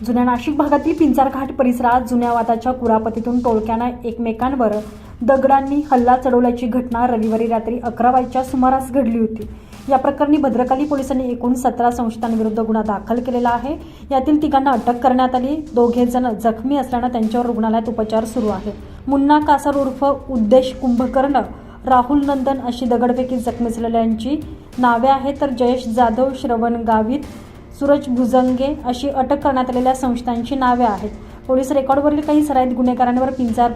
जुन्या नाशिक भागातील पिंचारघाट परिसरात जुन्या वादाच्या कुरापतीतून टोळक्यानं एकमेकांवर दगडांनी हल्ला चढवल्याची घटना रविवारी रात्री अकरा वाजच्या सुमारास घडली होती. या प्रकरणी भद्रकाली पोलिसांनी एकूण सतरा संशयितांविरुद्ध गुन्हा दाखल केलेला आहे. यातील तिघांना अटक करण्यात आली. दोघे जण जखमी असल्यानं त्यांच्यावर रुग्णालयात उपचार सुरू आहेत मुन्ना कासार उर्फ उद्देश कुंभकर्ण राहुल नंदन अशी दगडपैकी जखमी झालेल्यांची नावे आहेत तर जयेश जाधव श्रवण गावित सूरज भुजंगे अशी अटक करण्यात आलेल्या संस्थांची नावे आहेत. पोलीस रेकॉर्डवरील काही सराईत गुन्हेगारांवर पिंजार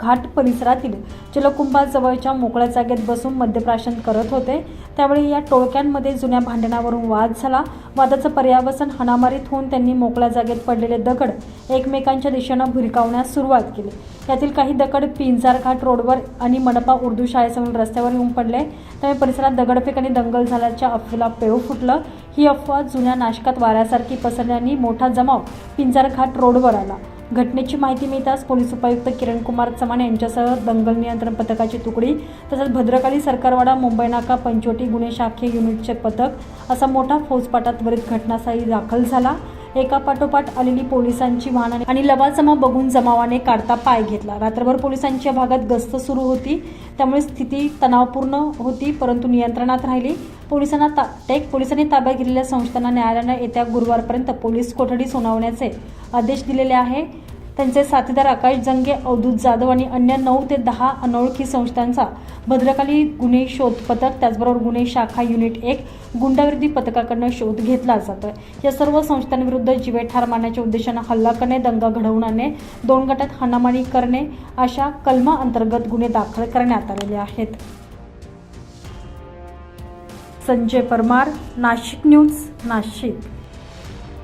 घाट परिसरातील जलकुंभाजवळच्या मोकळ्या जागेत बसून मद्यप्राशन करत होते. त्यावेळी या टोळक्यांमध्ये जुन्या भांडणावरून वाद झाला. वादाचं पर्यावसन हाणामारीत होऊन त्यांनी मोकळ्या जागेत पडलेले दगड एकमेकांच्या दिशेनं भिरकावण्यास सुरुवात केली. यातील काही दगड पिंजारघाट रोडवर आणि मनपा उर्दू शाळेसमोर रस्त्यावर येऊन पडले. त्यामुळे परिसरात दगडफेक आणि दंगल झाल्याच्या अफवेला पेव फुटलं. ही अफवा जुन्या नाशकात वाऱ्यासारखी पसरल्याने मोठा जमाव पिंजारघाट रोडवर आला. घटनेची माहिती मिळताच पोलीस उपायुक्त किरण कुमार चव्हाण यांच्यासह दंगल नियंत्रण पथकाची तुकडी तसंच भद्रकाली सरकारवाडा मुंबई नाका पंचवटी गुन्हे शाखे युनिटचे पथक असा मोठा फौजपाटा त्वरित घटनास्थळी दाखल झाला. एका पाठोपाठ आलेली पोलिसांची वाहन आणि लवाजमा बघून जमावाने काढता पाय घेतला. रात्रभर पोलिसांच्या भागात गस्त सुरू होती. त्यामुळे स्थिती तणावपूर्ण होती परंतु नियंत्रणात राहिली. पोलिसांना ता टेक पोलिसांनी ताब्यात घेतलेल्या संस्थांना न्यायालयानं येत्या गुरुवारपर्यंत पोलीस कोठडी सुनावण्याचे आदेश दिलेले आहे. त्यांचे साथीदार आकाश जंगे अवधूत जाधव आणि अन्य नऊ ते दहा अनोळखी संस्थांचा भद्रकाली गुन्हे शोध पथक त्याचबरोबर गुन्हे शाखा युनिट एक गुंडाविरोधी पथकाकडनं शोध घेतला जातोय. या सर्व संस्थांविरुद्ध जीवे ठार मारण्याच्या उद्देशानं हल्ला करणे दंगा घडवून आणणे दोन गटात हाणामारी करणे अशा कलमा अंतर्गत गुन्हे दाखल करण्यात आलेले आहेत. संजय परमार नाशिक न्यूज नाशिक.